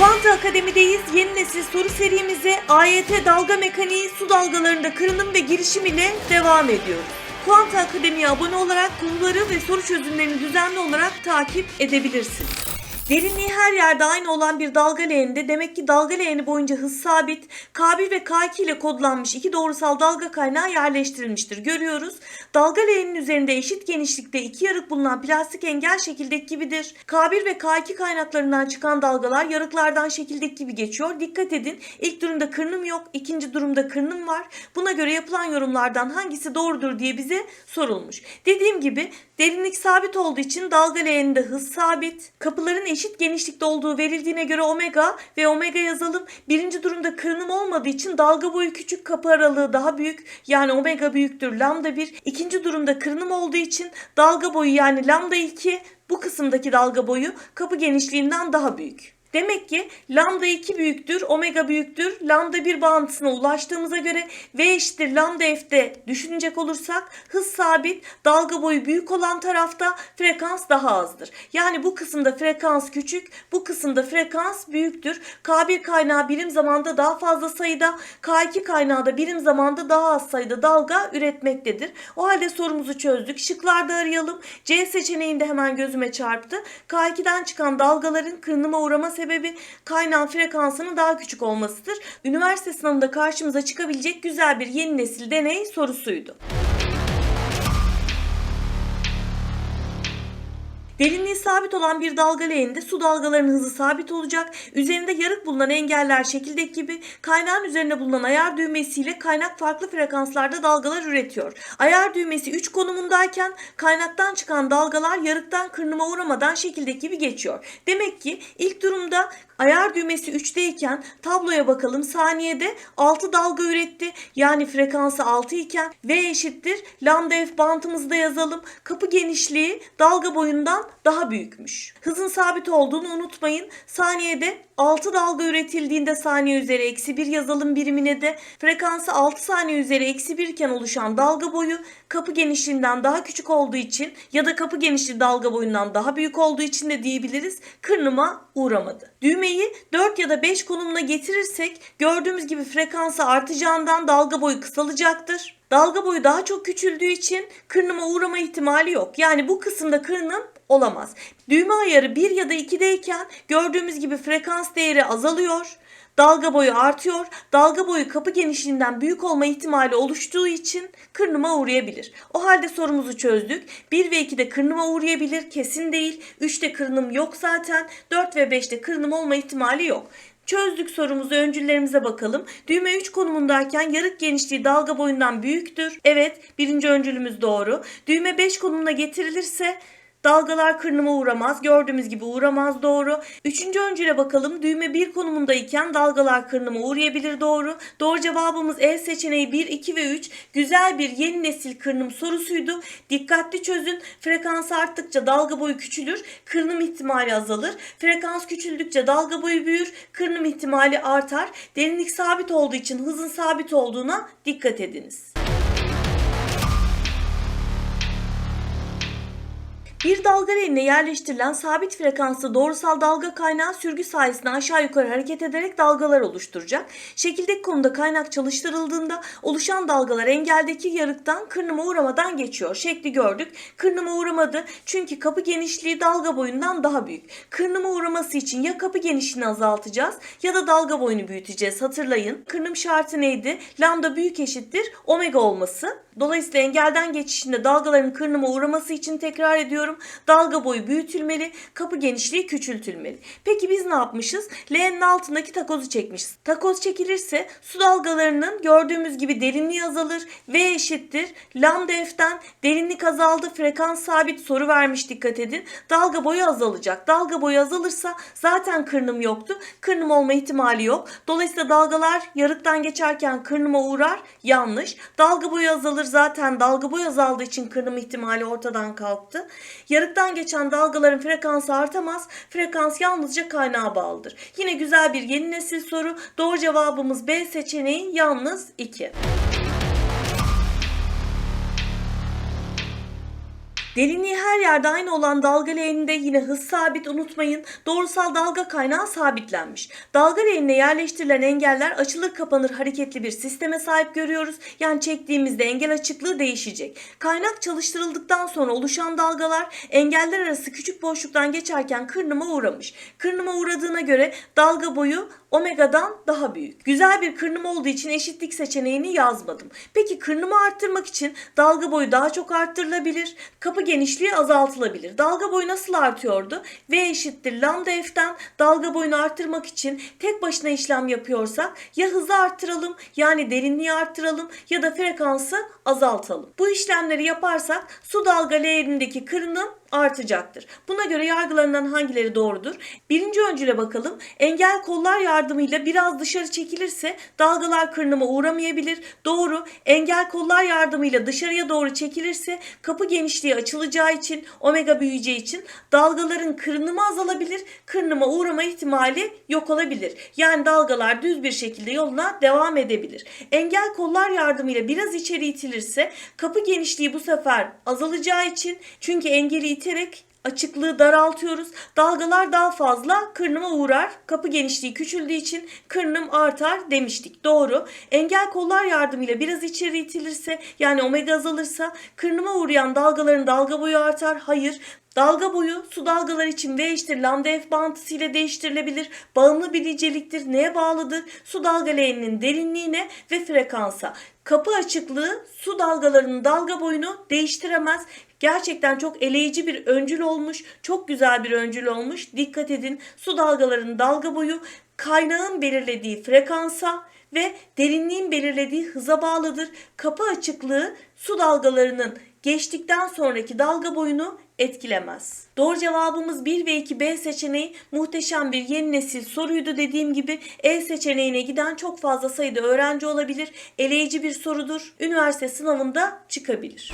Kuanta Akademi'deyiz. Yeni nesil soru serimize AYT dalga mekaniği su dalgalarında kırınım ve girişim ile devam ediyoruz. Kuanta Akademi'ye abone olarak konuları ve soru çözümlerini düzenli olarak takip edebilirsiniz. Derinliği her yerde aynı olan bir dalga leğeninde demek ki dalga leğeni boyunca hız sabit, K1 ve K2 ile kodlanmış iki doğrusal dalga kaynağı yerleştirilmiştir. Görüyoruz. Dalga leğeninin üzerinde eşit genişlikte iki yarık bulunan plastik engel şekildeki gibidir. K1 ve K2 kaynaklarından çıkan dalgalar yarıklardan şekildeki gibi geçiyor. Dikkat edin. İlk durumda kırınım yok, ikinci durumda kırınım var. Buna göre yapılan yorumlardan hangisi doğrudur diye bize sorulmuş. Dediğim gibi derinlik sabit olduğu için dalga leğeninde hız sabit. Kapıların eşit genişlikte olduğu verildiğine göre omega ve omega yazalım. Birinci durumda kırınım olmadığı için dalga boyu küçük kapı aralığı daha büyük. Yani omega büyüktür lambda 1. İkinci durumda kırınım olduğu için dalga boyu yani lambda 2 bu kısımdaki dalga boyu kapı genişliğinden daha büyük. Demek ki lambda 2 büyüktür, omega büyüktür. Lambda 1 bağıntısına ulaştığımıza göre V eşittir lambda f'de düşünecek olursak hız sabit, dalga boyu büyük olan tarafta frekans daha azdır. Yani bu kısımda frekans küçük, bu kısımda frekans büyüktür. K1 kaynağı birim zamanda daha fazla sayıda, K2 kaynağı da birim zamanda daha az sayıda dalga üretmektedir. O halde sorumuzu çözdük. Şıklarda arayalım. C seçeneğinde hemen gözüme çarptı. K2'den çıkan dalgaların kırınıma uğrama sebebi kaynağın frekansının daha küçük olmasıdır. Üniversite sınavında karşımıza çıkabilecek güzel bir yeni nesil deney sorusuydu. Derinliği sabit olan bir dalga leğeninde su dalgalarının hızı sabit olacak. Üzerinde yarık bulunan engeller şekildeki gibi kaynağın üzerine bulunan ayar düğmesiyle kaynak farklı frekanslarda dalgalar üretiyor. Ayar düğmesi 3 konumundayken kaynaktan çıkan dalgalar yarıktan kırınıma uğramadan şekildeki gibi geçiyor. Demek ki ilk durumda Ayar düğmesi 3'teyken tabloya bakalım saniyede 6 dalga üretti. Yani frekansı 6 iken V eşittir lambda f bantımızda yazalım. Kapı genişliği dalga boyundan daha büyükmüş. Hızın sabit olduğunu unutmayın. Saniyede 6 dalga üretildiğinde saniye üzeri eksi 1 yazalım birimine de. Frekansı 6 saniye üzeri eksi 1 iken oluşan dalga boyu kapı genişliğinden daha küçük olduğu için ya da kapı genişliği dalga boyundan daha büyük olduğu için de diyebiliriz kırınıma uğramadı. Düğmeyi 4 ya da 5 konumuna getirirsek gördüğümüz gibi frekansı artacağından dalga boyu kısalacaktır. Dalga boyu daha çok küçüldüğü için kırınıma uğrama ihtimali yok. Yani bu kısımda kırınım olamaz. Düğme ayarı 1 ya da 2'deyken gördüğümüz gibi frekans değeri azalıyor. Dalga boyu artıyor. Dalga boyu kapı genişliğinden büyük olma ihtimali oluştuğu için kırınıma uğrayabilir. O halde sorumuzu çözdük. 1 ve 2'de kırınıma uğrayabilir. Kesin değil. 3'te kırınım yok zaten. 4 ve 5'te kırınım olma ihtimali yok. Çözdük sorumuzu öncüllerimize bakalım. Düğme 3 konumundayken yarık genişliği dalga boyundan büyüktür. Evet birinci öncülümüz doğru. Düğme 5 konumuna getirilirse Dalgalar kırınıma uğramaz. Gördüğümüz gibi uğramaz doğru. Üçüncü öncüle bakalım. Düğme 1 konumundayken dalgalar kırınıma uğrayabilir doğru. Doğru cevabımız E seçeneği 1, 2 ve 3. Güzel bir yeni nesil kırınım sorusuydu. Dikkatli çözün. Frekans arttıkça dalga boyu küçülür. Kırınım ihtimali azalır. Frekans küçüldükçe dalga boyu büyür. Kırınım ihtimali artar. Derinlik sabit olduğu için hızın sabit olduğuna dikkat ediniz. Bir dalga leğenine yerleştirilen sabit frekanslı doğrusal dalga kaynağı sürgü sayesinde aşağı yukarı hareket ederek dalgalar oluşturacak. Şekildeki konuda kaynak çalıştırıldığında oluşan dalgalar engeldeki yarıktan kırınıma uğramadan geçiyor. Şekli gördük. Kırınıma uğramadı çünkü kapı genişliği dalga boyundan daha büyük. Kırınıma uğraması için ya kapı genişliğini azaltacağız ya da dalga boyunu büyüteceğiz. Hatırlayın. Kırınım şartı neydi? Lambda büyük eşittir omega olması. Dolayısıyla engelden geçişinde dalgaların kırınıma uğraması için tekrar ediyorum. Dalga boyu büyütülmeli, kapı genişliği küçültülmeli. Peki biz ne yapmışız? Leğenin altındaki takozu çekmişiz. Takoz çekilirse su dalgalarının gördüğümüz gibi derinliği azalır. V eşittir. Lambda f'ten derinlik azaldı. Frekans sabit soru vermiş dikkat edin. Dalga boyu azalacak. Dalga boyu azalırsa zaten kırınım yoktu. Kırınım olma ihtimali yok. Dolayısıyla dalgalar yarıktan geçerken kırınıma uğrar. Yanlış. Dalga boyu azalır zaten dalga boyu azaldığı için kırınım ihtimali ortadan kalktı. Yarıktan geçen dalgaların frekansı artamaz. Frekans yalnızca kaynağa bağlıdır. Yine güzel bir yeni nesil soru. Doğru cevabımız B seçeneği yalnız 2. Derinliği her yerde aynı olan dalga leğeninde yine hız sabit unutmayın. Doğrusal dalga kaynağı sabitlenmiş. Dalga leğenine yerleştirilen engeller açılır kapanır hareketli bir sisteme sahip görüyoruz. Yani çektiğimizde engel açıklığı değişecek. Kaynak çalıştırıldıktan sonra oluşan dalgalar engeller arası küçük boşluktan geçerken kırınıma uğramış. Kırınıma uğradığına göre dalga boyu omega'dan daha büyük. Güzel bir kırınım olduğu için eşitlik seçeneğini yazmadım. Peki kırınımı arttırmak için dalga boyu daha çok arttırılabilir. Kapı genişliği azaltılabilir. Dalga boyu nasıl artıyordu? V eşittir lambda f'ten dalga boyunu arttırmak için tek başına işlem yapıyorsak ya hızı arttıralım yani derinliği arttıralım ya da frekansı azaltalım. Bu işlemleri yaparsak su dalga leğenindeki kırınım artacaktır. Buna göre yargılarından hangileri doğrudur? Birinci öncüle bakalım. Engel kollar yardımıyla biraz dışarı çekilirse dalgalar kırınıma uğramayabilir. Doğru. Engel kollar yardımıyla dışarıya doğru çekilirse kapı genişliği açılacağı için omega büyüyeceği için dalgaların kırınımı azalabilir. Kırınıma uğrama ihtimali yok olabilir. Yani dalgalar düz bir şekilde yoluna devam edebilir. Engel kollar yardımıyla biraz içeri itilirse kapı genişliği bu sefer azalacağı için çünkü engeli iterek açıklığı daraltıyoruz. Dalgalar daha fazla kırınıma uğrar. Kapı genişliği küçüldüğü için kırınım artar demiştik. Doğru. Engel kollar yardımıyla biraz içeri itilirse yani omega azalırsa kırınıma uğrayan dalgaların dalga boyu artar. Hayır. Dalga boyu su dalgaları için V eşittir lambda f bağıntısı ile değiştirilebilir. Bağımlı bir niceliktir. Neye bağlıdır? Su dalga leğeninin derinliğine ve frekansa. Kapı açıklığı su dalgalarının dalga boyunu değiştiremez. Gerçekten çok eleyici bir öncül olmuş. Çok güzel bir öncül olmuş. Dikkat edin. Su dalgalarının dalga boyu kaynağın belirlediği frekansa ve derinliğin belirlediği hıza bağlıdır. Kapı açıklığı su dalgalarının geçtikten sonraki dalga boyunu etkilemez. Doğru cevabımız 1 ve 2 B seçeneği muhteşem bir yeni nesil soruydu dediğim gibi E seçeneğine giden çok fazla sayıda öğrenci olabilir. Eleyici bir sorudur. Üniversite sınavında çıkabilir.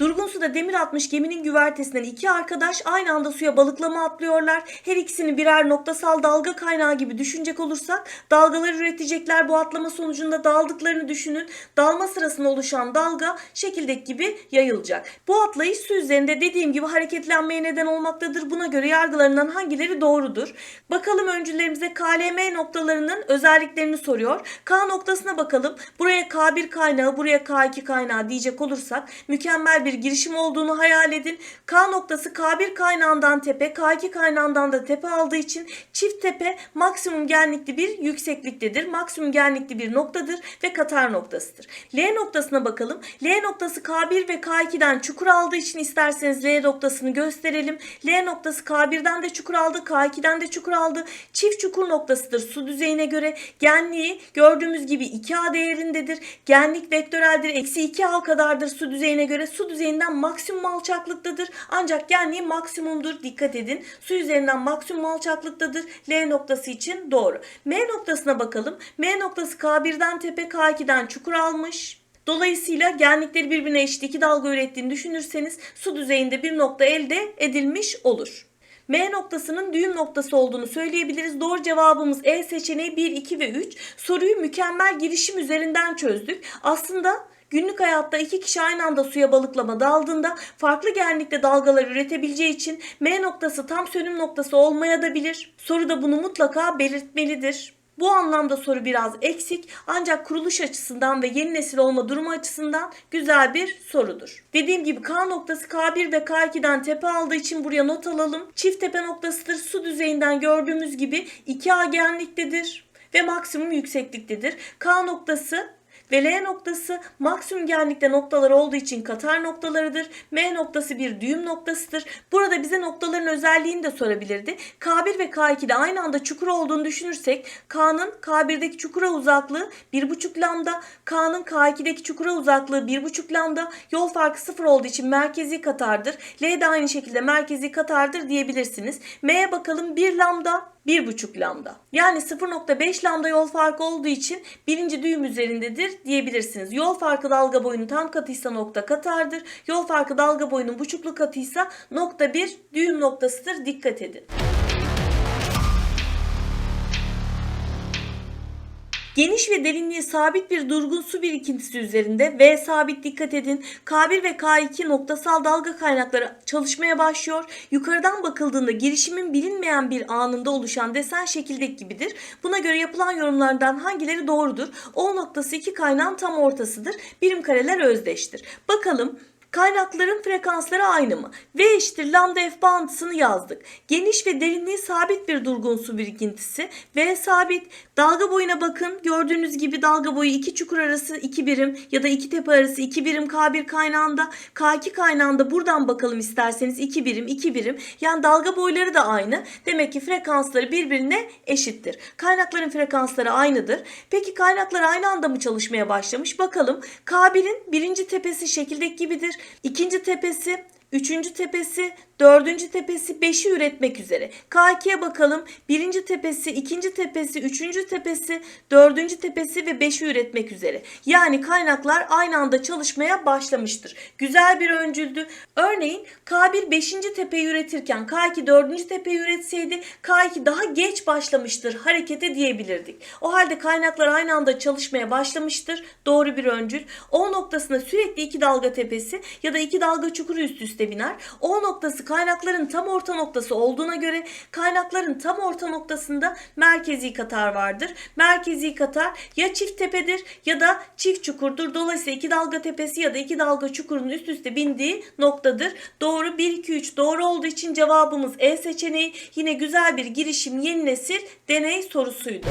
Durgun suda demir atmış geminin güvertesinden iki arkadaş aynı anda suya balıklama atlıyorlar. Her ikisini birer noktasal dalga kaynağı gibi düşünecek olursak dalgalar üretecekler. Bu atlama sonucunda daldıklarını düşünün. Dalma sırasında oluşan dalga şekildeki gibi yayılacak. Bu atlayış su üzerinde dediğim gibi hareketlenmeye neden olmaktadır. Buna göre yargılarından hangileri doğrudur? Bakalım öncülerimize KLM noktalarının özelliklerini soruyor. K noktasına bakalım. Buraya K1 kaynağı, buraya K2 kaynağı diyecek olursak mükemmel bir girişim olduğunu hayal edin. K noktası K1 kaynağından tepe, K2 kaynağından da tepe aldığı için çift tepe maksimum genlikli bir yüksekliktedir. Maksimum genlikli bir noktadır ve katar noktasıdır. L noktasına bakalım. L noktası K1 ve K2'den çukur aldığı için isterseniz L noktasını gösterelim. L noktası K1'den de çukur aldı, K2'den de çukur aldı. Çift çukur noktasıdır su düzeyine göre. Genliği gördüğümüz gibi 2A değerindedir. Genlik vektöreldir. Eksi 2A kadardır su düzeyine göre. Su düzeyinden maksimum alçaklıktadır. Ancak genliği maksimumdur. Dikkat edin. Su üzerinden maksimum alçaklıktadır. L noktası için doğru. M noktasına bakalım. M noktası K1'den tepe K2'den çukur almış. Dolayısıyla genlikleri birbirine eşit iki dalga ürettiğini düşünürseniz su düzeyinde bir nokta elde edilmiş olur. M noktasının düğüm noktası olduğunu söyleyebiliriz. Doğru cevabımız E seçeneği 1, 2 ve 3. Soruyu mükemmel girişim üzerinden çözdük. Aslında Günlük hayatta iki kişi aynı anda suya balıklama daldığında farklı genlikte dalgalar üretebileceği için M noktası tam sönüm noktası olmaya da bilir. Soru da bunu mutlaka belirtmelidir. Bu anlamda soru biraz eksik ancak kuruluş açısından ve yeni nesil olma durumu açısından güzel bir sorudur. Dediğim gibi K noktası K1 ve K2'den tepe aldığı için buraya not alalım. Çift tepe noktasıdır. Su düzeyinden gördüğümüz gibi 2A genliktedir ve maksimum yüksekliktedir. K noktası ve L noktası maksimum genlikte noktalar olduğu için katar noktalarıdır. M noktası bir düğüm noktasıdır. Burada bize noktaların özelliğini de sorabilirdi. K1 ve K2'de aynı anda çukur olduğunu düşünürsek K'nın K1'deki çukura uzaklığı 1,5 lambda, K'nın K2'deki çukura uzaklığı 1,5 lambda. Yol farkı sıfır olduğu için merkezi katardır. L de aynı şekilde merkezi katardır diyebilirsiniz. M'ye bakalım 1 lambda 1,5 lambda. Yani 0,5 lambda yol farkı olduğu için birinci düğüm üzerindedir diyebilirsiniz. Yol farkı dalga boyunun tam katıysa nokta katardır. Yol farkı dalga boyunun buçuklu katıysa nokta bir düğüm noktasıdır. Dikkat edin. Geniş ve derinliği sabit bir durgun su birikintisi üzerinde V sabit dikkat edin. K1 ve K2 noktasal dalga kaynakları çalışmaya başlıyor. Yukarıdan bakıldığında girişimin bilinmeyen bir anında oluşan desen şekildeki gibidir. Buna göre yapılan yorumlardan hangileri doğrudur? O noktası iki kaynağın tam ortasıdır. Birim kareler özdeştir. Bakalım Kaynakların frekansları aynı mı? V eşittir lambda f bağıntısını yazdık. Geniş ve derinliği sabit bir durgun su birikintisi. V sabit. Dalga boyuna bakın. Gördüğünüz gibi dalga boyu iki çukur arası 2 birim ya da iki tepe arası 2 birim K1 kaynağında. K2 kaynağında buradan bakalım isterseniz 2 birim 2 birim. Yani dalga boyları da aynı. Demek ki frekansları birbirine eşittir. Kaynakların frekansları aynıdır. Peki kaynaklar aynı anda mı çalışmaya başlamış? Bakalım. K1'in birinci tepesi şekildeki gibidir. İkinci tepesi, üçüncü tepesi, dördüncü tepesi, beşi üretmek üzere. K2'ye bakalım. Birinci tepesi, ikinci tepesi, üçüncü tepesi, dördüncü tepesi ve beşi üretmek üzere. Yani kaynaklar aynı anda çalışmaya başlamıştır. Güzel bir öncüldü. Örneğin K1 beşinci tepeyi üretirken K2 dördüncü tepeyi üretseydi K2 daha geç başlamıştır harekete diyebilirdik. O halde kaynaklar aynı anda çalışmaya başlamıştır. Doğru bir öncül. O noktasına sürekli iki dalga tepesi ya da iki dalga çukuru üst üste biner. O noktası kaynakların tam orta noktası olduğuna göre kaynakların tam orta noktasında merkezi katar vardır. Merkezi katar ya çift tepedir ya da çift çukurdur. Dolayısıyla iki dalga tepesi ya da iki dalga çukurun üst üste bindiği noktadır. Doğru 1 2 3 doğru olduğu için cevabımız E seçeneği. Yine güzel bir girişim yeni nesil deney sorusuydu.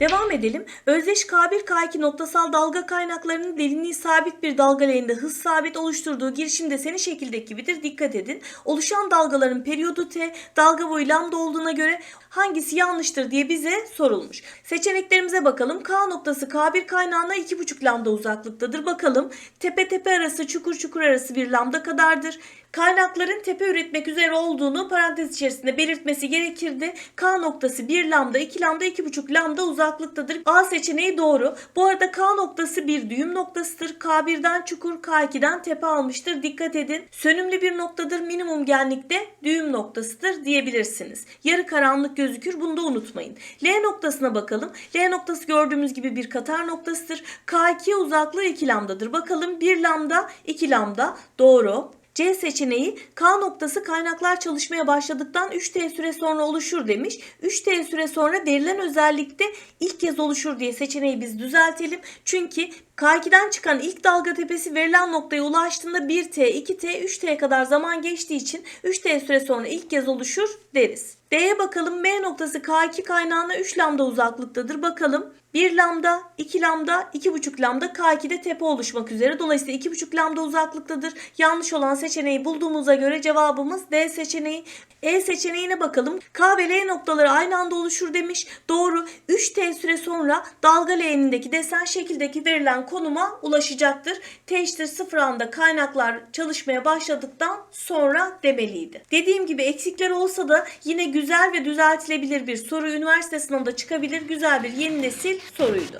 Devam edelim. Özdeş K1 K2 noktasal dalga kaynaklarının derinliği sabit bir dalga leğeninde hız sabit oluşturduğu girişim deseni şekildeki gibidir. Dikkat edin. Oluşan dalgaların periyodu T, dalga boyu lambda olduğuna göre hangisi yanlıştır diye bize sorulmuş. Seçeneklerimize bakalım. K noktası K1 kaynağına 2,5 lambda uzaklıktadır. Bakalım tepe tepe arası çukur çukur arası bir lambda kadardır. Kaynakların tepe üretmek üzere olduğunu parantez içerisinde belirtmesi gerekirdi. K noktası 1 lambda, 2 lambda, 2,5 lambda uzaklıktadır. A seçeneği doğru. Bu arada K noktası bir düğüm noktasıdır. K1'den çukur, K2'den tepe almıştır. Dikkat edin. Sönümlü bir noktadır. Minimum genlikte düğüm noktasıdır diyebilirsiniz. Yarı karanlık gözükür. Bunu da unutmayın. L noktasına bakalım. L noktası gördüğümüz gibi bir katar noktasıdır. K2'ye uzaklığı 2 lambdadır. Bakalım 1 lambda, 2 lambda. Doğru. C seçeneği K noktası kaynaklar çalışmaya başladıktan 3T süre sonra oluşur demiş. 3T süre sonra verilen özellikte ilk kez oluşur diye seçeneği biz düzeltelim. Çünkü K2'den çıkan ilk dalga tepesi verilen noktaya ulaştığında 1T, 2T, 3T kadar zaman geçtiği için 3T süre sonra ilk kez oluşur deriz. D'ye bakalım M noktası K2 kaynağına 3 lambda uzaklıktadır. Bakalım 1 lambda, 2 lambda, 2,5 lambda K2'de tepe oluşmak üzere. Dolayısıyla 2,5 lambda uzaklıktadır. Yanlış olan seçeneği bulduğumuza göre cevabımız D seçeneği. E seçeneğine bakalım. K ve L noktaları aynı anda oluşur demiş. Doğru. 3T süre sonra dalga leğenindeki desen şekildeki verilen konuma ulaşacaktır. T eşittir 0 anda kaynaklar çalışmaya başladıktan sonra demeliydi. Dediğim gibi eksikler olsa da yine güzel ve düzeltilebilir bir soru üniversite sınavında çıkabilir. Güzel bir yeni nesil soruydu.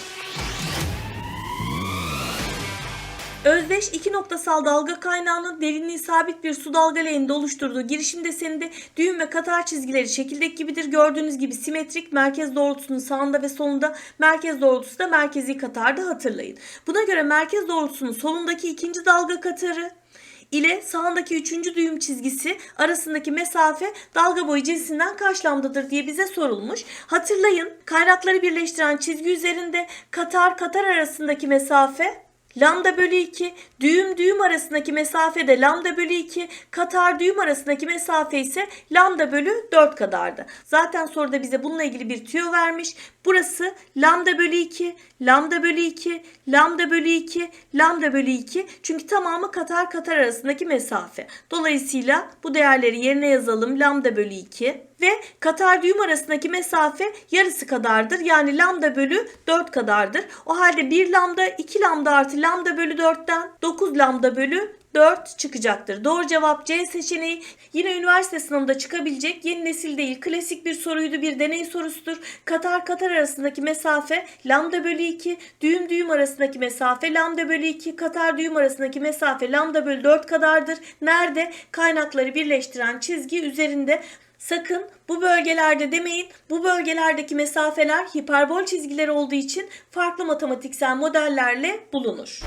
Özdeş iki noktasal dalga kaynağının derinliği sabit bir su dalga leğeninde oluşturduğu girişim deseninde düğüm ve katar çizgileri şekildeki gibidir. Gördüğünüz gibi simetrik merkez doğrultusunun sağında ve solunda merkez doğrultusu da merkezi katarda hatırlayın. Buna göre merkez doğrultusunun solundaki ikinci dalga katarı ile sağındaki üçüncü düğüm çizgisi arasındaki mesafe dalga boyu cinsinden kaç lambdadır diye bize sorulmuş. Hatırlayın kaynakları birleştiren çizgi üzerinde katar katar arasındaki mesafe Lambda bölü 2, düğüm düğüm arasındaki mesafe de lambda bölü 2, katar düğüm arasındaki mesafe ise lambda bölü 4 kadardı. Zaten soruda bize bununla ilgili bir tüyo vermiş. Burası lambda bölü 2, lambda bölü 2, lambda bölü 2, lambda bölü 2. Çünkü tamamı katar katar arasındaki mesafe. Dolayısıyla bu değerleri yerine yazalım. Lambda bölü 2 ve katar düğüm arasındaki mesafe yarısı kadardır. Yani lambda bölü 4 kadardır. O halde 1 lambda 2 lambda artı lambda bölü 4'ten 9 lambda bölü 4 çıkacaktır. Doğru cevap C seçeneği. Yine üniversite sınavında çıkabilecek yeni nesil değil. Klasik bir soruydu. Bir deney sorusudur. Katar Katar arasındaki mesafe lambda bölü 2. Düğüm düğüm arasındaki mesafe lambda bölü 2. Katar düğüm arasındaki mesafe lambda bölü 4 kadardır. Nerede? Kaynakları birleştiren çizgi üzerinde. Sakın bu bölgelerde demeyin. Bu bölgelerdeki mesafeler hiperbol çizgileri olduğu için farklı matematiksel modellerle bulunur.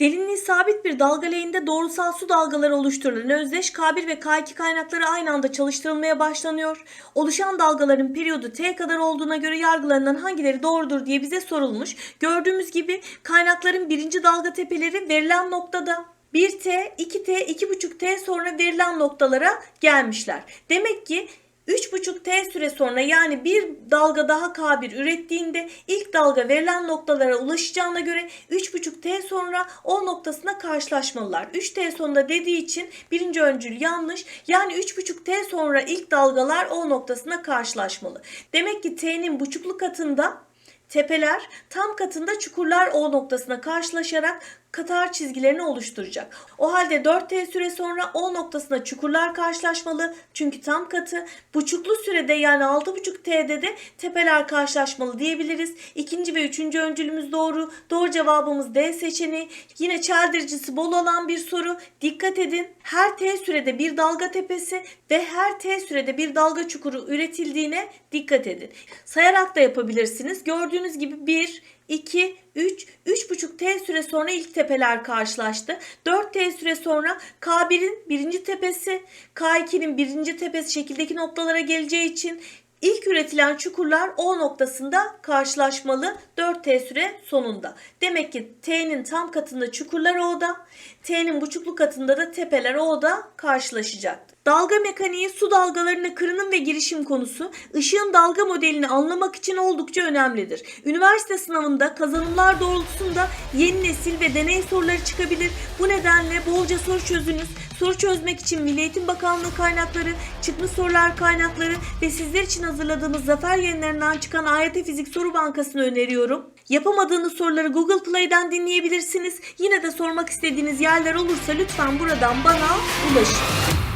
Derinliği sabit bir dalga leğeninde doğrusal su dalgaları oluşturulan özdeş K1 ve K2 kaynakları aynı anda çalıştırılmaya başlanıyor. Oluşan dalgaların periyodu T kadar olduğuna göre yargılarından hangileri doğrudur diye bize sorulmuş. Gördüğümüz gibi kaynakların birinci dalga tepeleri verilen noktada. 1T, 2T, 2,5T sonra verilen noktalara gelmişler. Demek ki 3,5T süre sonra yani bir dalga daha K1 ürettiğinde ilk dalga verilen noktalara ulaşacağına göre 3,5T sonra O noktasına karşılaşmalılar. 3T sonunda dediği için birinci öncül yanlış. Yani 3,5T sonra ilk dalgalar O noktasına karşılaşmalı. Demek ki T'nin buçuklu katında tepeler tam katında çukurlar O noktasına karşılaşarak katar çizgilerini oluşturacak. O halde 4T süre sonra O noktasına çukurlar karşılaşmalı. Çünkü tam katı. Buçuklu sürede yani 6,5T'de de tepeler karşılaşmalı diyebiliriz. İkinci ve üçüncü öncülümüz doğru. Doğru cevabımız D seçeneği. Yine çeldiricisi bol olan bir soru. Dikkat edin. Her T sürede bir dalga tepesi ve her T sürede bir dalga çukuru üretildiğine dikkat edin. Sayarak da yapabilirsiniz. Gördüğünüz gibi 1, 2, 3, 3,5 T süre sonra ilk tepeler karşılaştı. 4 T süre sonra K1'in birinci tepesi, K2'nin birinci tepesi şekildeki noktalara geleceği için ilk üretilen çukurlar O noktasında karşılaşmalı 4T süre sonunda. Demek ki T'nin tam katında çukurlar O'da, T'nin buçuklu katında da tepeler O'da karşılaşacaktır. Dalga mekaniği su dalgalarına kırınım ve girişim konusu ışığın dalga modelini anlamak için oldukça önemlidir. Üniversite sınavında kazanımlar doğrultusunda yeni nesil ve deney soruları çıkabilir. Bu nedenle bolca soru çözünüz. Soru çözmek için Milli Eğitim Bakanlığı kaynakları, çıkmış sorular kaynakları ve sizler için hazırladığımız Zafer yayınlarından çıkan AYT Fizik Soru Bankası'nı öneriyorum. Yapamadığınız soruları Google Play'den dinleyebilirsiniz. Yine de sormak istediğiniz yerler olursa lütfen buradan bana ulaşın.